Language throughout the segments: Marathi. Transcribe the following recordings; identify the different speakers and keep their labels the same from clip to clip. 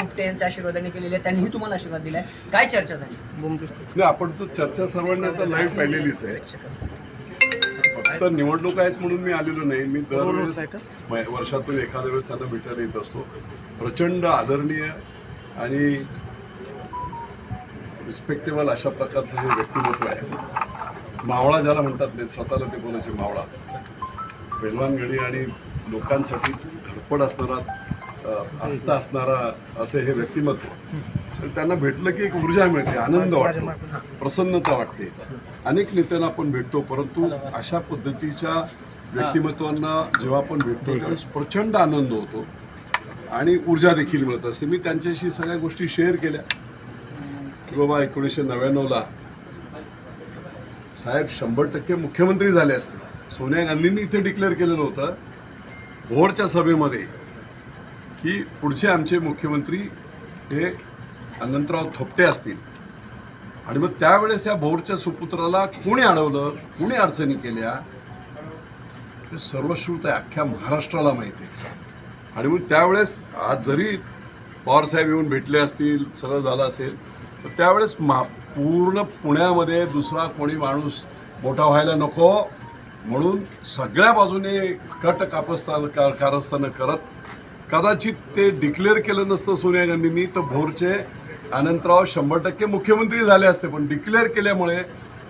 Speaker 1: थोपटे यांच्या आशीर्वादाने केलेली आहे त्यांनीही तुम्हाला आशीर्वाद दिलाय. काय चर्चा झाली?
Speaker 2: नाही आपण तर चर्चा सर्वांनी आता लाईव्ह पाहिलेलीच आहे. फक्त निवडणूक आहेत म्हणून मी आलेलो नाही. मी दरवेळेस वर्षातून एखाद्या वेळेस त्यांना भेटायला येत असतो. प्रचंड आदरणीय आणि रिस्पेक्टेबल अशा प्रकारचं हे व्यक्तिमत्व आहे. मावळा ज्याला म्हणतात नाही स्वतःला ते बोलायचे मावळा. पैलवानगडी आणि लोकांसाठी धडपड असणारा आस्था असणारा असं हे व्यक्तिमत्व. त्यांना भेटलं की एक ऊर्जा मिळते आनंद वाटतो प्रसन्नता वाटते. अनेक नेत्यांना आपण भेटतो परंतु अशा पद्धतीच्या व्यक्तिमत्वांना जेव्हा आपण भेटतो त्यावेळेस प्रचंड आनंद होतो आणि ऊर्जा देखील मिळत असते. मी त्यांच्याशी सगळ्या गोष्टी शेअर केल्या. की बाबा एकोणीसशे नव्याण्णवला साहेब शंभर टक्के मुख्यमंत्री झाले असते. सोनिया गांधींनी इथे डिक्लेअर केलेलं होतं भोरच्या सभेमध्ये की पुढचे आमचे मुख्यमंत्री हे अनंतराव थोपटे असतील. आणि मग त्यावेळेस या भोरच्या सुपुत्राला कोणी अडवलं कोणी अडचणी केल्या हे सर्वश्रुत आहे अख्ख्या महाराष्ट्राला माहिती आहे. आणि मग त्यावेळेस आज जरी पवारसाहेब येऊन भेटले असतील सगळं झालं असेल तर त्यावेळेस मा पूर्ण पुण्यामध्ये दुसरा कोणी माणूस मोठा व्हायला नको. म्हणून सगळ्या बाजूने कट कापस्थान कारस्थानं करत कदाचित ते डिक्लेअर केलं नसतं सोनिया गांधींनी तर भोरचे अनंतराव शंभर टक्के मुख्यमंत्री झाले असते. पण डिक्लेअर केल्यामुळे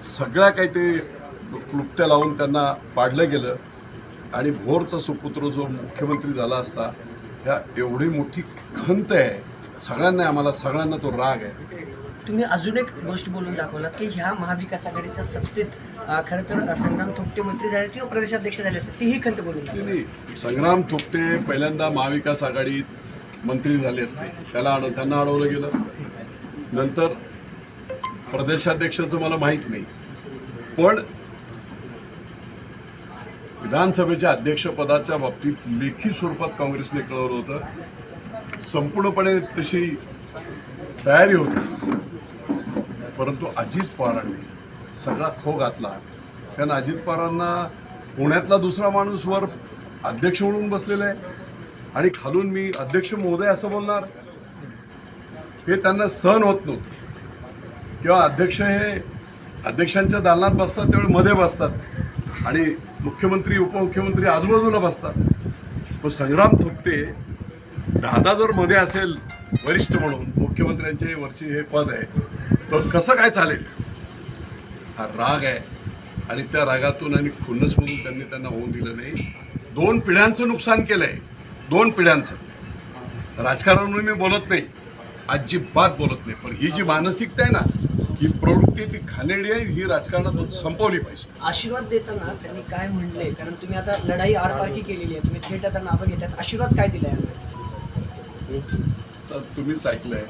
Speaker 2: सगळ्या काही ते क्लुप्त्या लावून त्यांना पाडलं गेलं. आणि भोरचा सुपुत्र जो मुख्यमंत्री झाला असता ह्या एवढी मोठी खंत आहे. सगळ्यांना आम्हाला सगळ्यांना तो राग आहे.
Speaker 1: तुम्ही अजून एक गोष्ट बोलून दाखवलात की ह्या महाविकास आघाडीच्या सत्तेत खरं तर संग्राम थोपटे मंत्री झाले असते किंवा प्रदेशाध्यक्ष झाले असते तीही खंत बोलून
Speaker 2: नाही, संग्राम थोपटे पहिल्यांदा महाविकास आघाडीत मंत्री झाले असते. त्याला अड त्यांना अडवलं गेलं. नंतर प्रदेशाध्यक्षाचं मला माहीत नाही. पण विधानसभेच्या अध्यक्षपदाच्या बाबतीत लेखी स्वरूपात काँग्रेसने कळवलं होतं. संपूर्णपणे तशी तयारी होती. परंतु अजित पवारांनी सगळा खो घातला. कारण अजित पवारांना पुण्यातला दुसरा माणूस वर अध्यक्ष म्हणून बसलेला आहे. आणि खालून मी अध्यक्ष महोदय असं बोलणार हे त्यांना सहन होत नव्हतं. किंवा अध्यक्ष हे अध्यक्षांच्या दालनात बसतात त्यावेळी मध्ये बसतात. आणि मुख्यमंत्री उपमुख्यमंत्री आजूबाजूला बसतात. मग संग्राम थोपटे दादा जर मध्ये असेल वरिष्ठ म्हणून मुख्यमंत्र्यांचे वरचे हे पद आहे तर कसं काय चालेल? हा राग आहे. आणि त्या रागातून आणि खुन्नसमधून त्यांनी त्यांना होऊन दिलं नाही. दोन पिढ्यांचं नुकसान केलंय. दोन पिढ्यांचं. राजकारण म्हणून मी बोलत नाही. अजिबात बोलत नाही. पण ही जी मानसिकता आहे ना ही प्रवृत्ती ती घाणेरडी आहे ही राजकारणातून संपवली पाहिजे.
Speaker 1: आशीर्वाद देताना त्यांनी काय म्हणले? कारण तुम्ही आता लढाई आरपारकी केलेली आहे. तुम्ही थेट आता नावं घेतात. आशीर्वाद काय दिलाय?
Speaker 2: तर तुम्हीच ऐकलंय.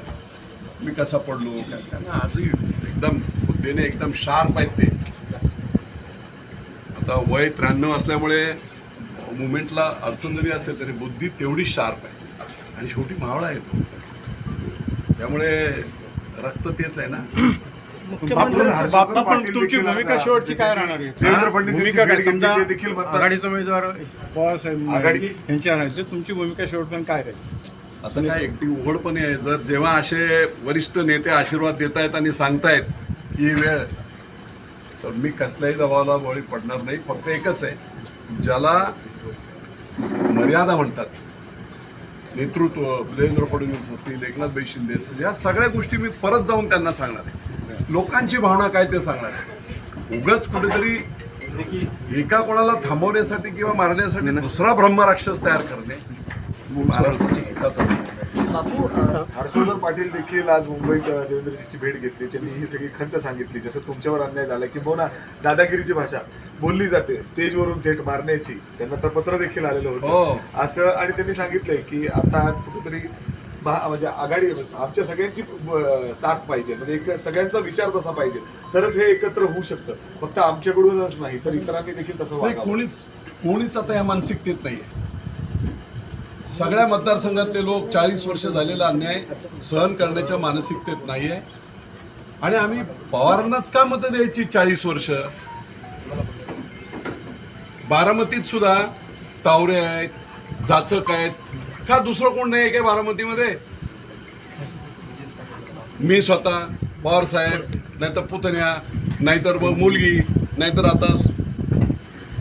Speaker 2: मी कसा पडलो काय त्यांना आजही एकदम बुद्धीने एकदम शार्प आहेत ते. आता वय त्र्याण्णव असल्यामुळे मुवमेंटला अडचण जरी असेल तरी बुद्धी तेवढी शार्प आहे. आणि शेवटी मावळा येतो त्यामुळे रक्त तेच आहे ना.
Speaker 3: बापू- बापू पण तुमची भूमिका शेवटची काय राहणार आहे? भूमिका काय समजा
Speaker 4: देखील.
Speaker 3: आघाडीचे उमेदवार पवारसाहेब तुमची भूमिका शेवटपर्यंत काय राहील
Speaker 2: आता काय एक ती उघडपणे आहे. जर जेव्हा असे वरिष्ठ नेते आशीर्वाद देत आहेत आणि सांगतायत की ही वेळ तर मी कसल्याही दबावाला बळी पडणार नाही. फक्त एकच आहे ज्याला मर्यादा म्हणतात नेतृत्व देवेंद्र फडणवीस असतील एकनाथ शिंदे असतील या सगळ्या गोष्टी मी परत जाऊन त्यांना सांगणार आहे. लोकांची भावना काय ते सांगणार आहे. उगच कुठेतरी एका कोणाला थांबवण्यासाठी किंवा मारण्यासाठी दुसरा ब्रह्मराक्षस तयार करणे
Speaker 1: अं,
Speaker 4: हर्षवर्धन पाटील देखील आज मुंबईत देवेंद्रजीची भेट घेतली. त्यांनी ही सगळी खंत सांगितली. जसं तुमच्यावर अन्याय झाला की बोना दादागिरीची भाषा बोलली जाते. स्टेजवरून थेट मारण्याची. त्यांना तर पत्र देखील आलेलं
Speaker 2: हो.
Speaker 4: होतं असं आणि त्यांनी सांगितलंय की आता कुठेतरी म्हणजे आघाडी आमच्या सगळ्यांची साथ पाहिजे. म्हणजे एक सगळ्यांचा विचार तसा पाहिजे. तरच हे एकत्र होऊ शकतं. फक्त आमच्याकडूनच नाही तर इतरांनी देखील तसं
Speaker 2: कोणीच कोणीच आता या मानसिकतेत नाहीये. सगळ्या मतदारसंघातले लोक चाळीस वर्ष झालेला अन्याय सहन करण्याच्या मानसिकतेत नाहीये. आणि आम्ही पवारांनाच का मतं द्यायची चाळीस वर्ष? बारामतीत सुद्धा तावरे आहेत जाचक आहेत. का दुसरं कोण नाही आहे काय बारामतीमध्ये? मी स्वतः पवार साहेब नाहीतर पुतण्या नाहीतर मग मुलगी नाहीतर आता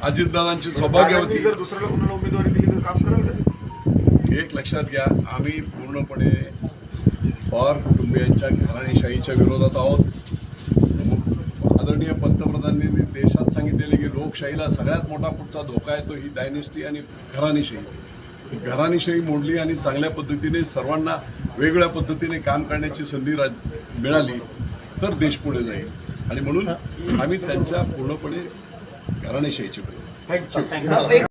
Speaker 2: अजितदादांची सौभाग्यवती.
Speaker 4: जर दुसऱ्याला कोणाला उमेदवारी दिली तर काम कराल
Speaker 2: एक लक्षात घ्या आम्ही पूर्णपणे पवार कुटुंबियांच्या घराणेशाहीच्या विरोधात आहोत. आदरणीय पंतप्रधानांनी देशात सांगितलेले की लोकशाहीला सगळ्यात मोठा पुढचा धोका आहे तो ही डायनेस्टी आणि घराणेशाही. ही घराणेशाही मोडली आणि चांगल्या पद्धतीने सर्वांना वेगवेगळ्या पद्धतीने काम करण्याची संधी राज मिळाली तर देश पुढे जाईल. आणि म्हणून आम्ही त्यांच्या पूर्णपणे घराणेशाहीची.
Speaker 1: एक